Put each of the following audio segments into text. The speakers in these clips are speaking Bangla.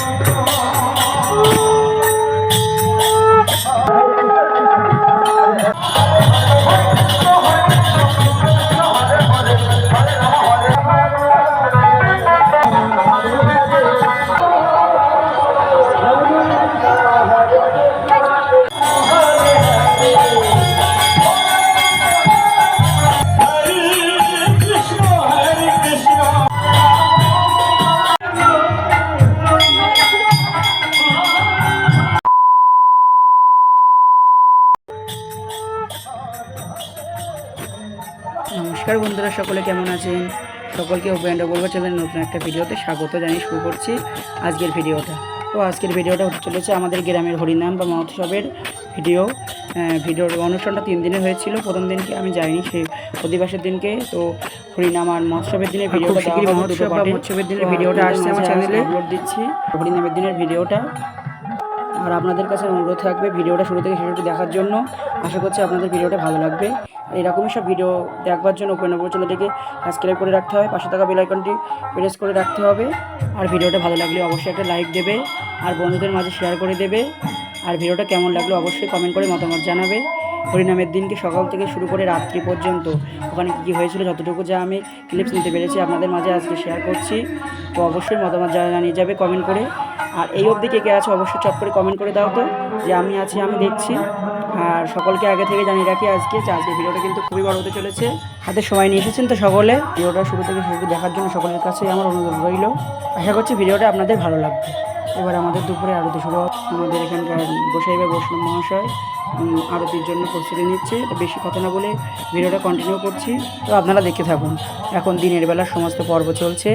Oh, নমস্কার বন্ধুরা সকলে কেমন আছেন? সকলকে ওপেন বলব চ্যানেল নতুন একটা ভিডিওতে স্বাগত জানিয়ে শুরু করছি আজকের ভিডিওটা। তো আজকের ভিডিওটা হতে চলেছে আমাদের গ্রামের হরিনাম বা মহোৎসবের ভিডিও। ভিডিওর অনুষ্ঠানটা তিন দিনে হয়েছিল। প্রথম দিনকে আমি যাইনি সেই অধিবাসের দিনকে। তো হরিনাম আর মহোৎসবের দিনের ভিডিওটা। মহোৎসবের দিনের ভিডিওটা আসছে আমার চ্যানেলে। আপলোড দিচ্ছি হরিনামের দিনের ভিডিওটা। আর আপনাদের কাছে অনুরোধ থাকবে ভিডিওটা শুরু থেকে শেষ দেখার জন্য। আশা করছি আপনাদের ভিডিওটা ভালো লাগবে। এরকমই সব ভিডিও দেখবার জন্য ওপেন ওপর চ্যানেলটিকে সাবস্ক্রাইব করে রাখতে হবে। পাশে থাকা বেলাইকনটি প্রেস করে রাখতে হবে। আর ভিডিওটা ভালো লাগলে অবশ্যই একটা লাইক দেবে। আর বন্ধুদের মাঝে শেয়ার করে দেবে। আর ভিডিওটা কেমন লাগল অবশ্যই কমেন্ট করে মতামত জানাবে। হরিনামের দিনকে সকাল থেকে শুরু করে রাত্রি পর্যন্ত। ওখানে কী কী হয়েছিল যতটুকু যা আমি ক্লিপস নিতে পেরেছি আপনাদের মাঝে আজকে শেয়ার করছি। তো অবশ্যই মতামত জানিয়ে যাবে কমেন্ট করে। আর এই অবধি কে কে আছে অবশ্যই চট করে কমেন্ট করে দাও তো, যে আমি আছি, আমি দেখছি। আর সকলকে আগে থেকে জানিয়ে রাখি আজকে যে আজকের ভিডিওটা কিন্তু খুবই বড় হতে চলেছে। হাতে সময় নিয়ে এসেছেন তো সকলে। ভিডিওটা শুরু থেকে শুরু দেখার জন্য সকলের কাছে আমার অনুরোধ রইল। আশা করছি ভিডিওটা আপনাদের ভালো লাগবে। এবার আমাদের দুপুরে আরতি হবে। আমাদের এখানকার গোসাই বা বৈষ্ণব মহাশয় আরতির জন্য প্রস্তুতি নিচ্ছে। তো বেশি কথা না বলে ভিডিওটা কন্টিনিউ করছি। তো আপনারা দেখে থাকুন। এখন দিনের বেলা সমস্ত পর্ব চলছে।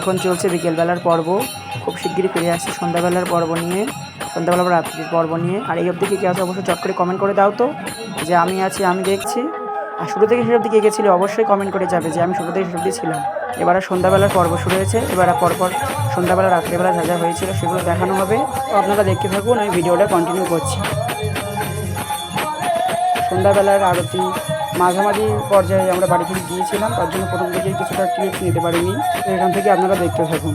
এখন চলছে বিকেলবেলার পর্ব। খুব শিগগিরই ফিরে আসছে সন্ধ্যাবেলার পর্ব নিয়ে, সন্ধ্যাবেলা রাত্রির পর্ব নিয়ে। আর এই অবধি কে আছে অবশ্যই চট করে কমেন্ট করে দাও তো, যে আমি আছি, আমি দেখছি। আর শুরু থেকে শেষ অবধি কে কে অবশ্যই কমেন্ট করে যাবে যে আমি শুরু থেকে অবধি ছিলাম। এবার সন্ধ্যাবেলার পর্ব শুরু হয়েছে, এবার পরপর সন্ধ্যাবেলা, রাত্রিবেলা যা যা হয়েছিল সেগুলো দেখানো হবে। তো আপনারা দেখতে থাকুন, আমি ভিডিওটা কন্টিনিউ করছি। সন্ধ্যাবেলার আরতি মাঝামাঝি পর্যায়ে আমরা বাড়ি থেকে গিয়েছিলাম, তার জন্য প্রথম থেকে কিছুটা ক্লিপ নিতে পারিনি। এখান থেকে আপনারা দেখতে থাকুন।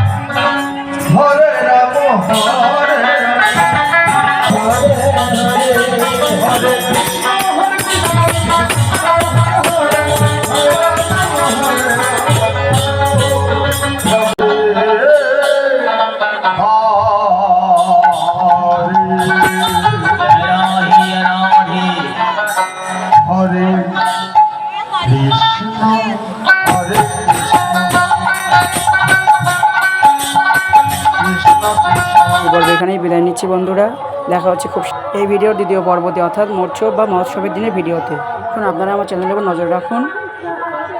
এখানেই বিদায় নিচ্ছি বন্ধুরা, দেখা হচ্ছে খুব এই ভিডিওর দ্বিতীয় পর্বতে অর্থাৎ মৎস্য বা মহোৎসবের দিনের ভিডিওতে। এখন আপনারা আমার চ্যানেলের উপর নজর রাখুন।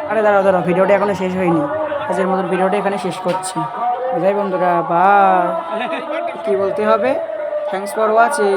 আরে দাঁড়াও দাঁড়াও, ভিডিওটা এখনও শেষ হয়নি। আজকের মতন ভিডিওটা এখানে শেষ করছি। বিদায় বন্ধুরা বা কি বলতে হবে? Thanks for watching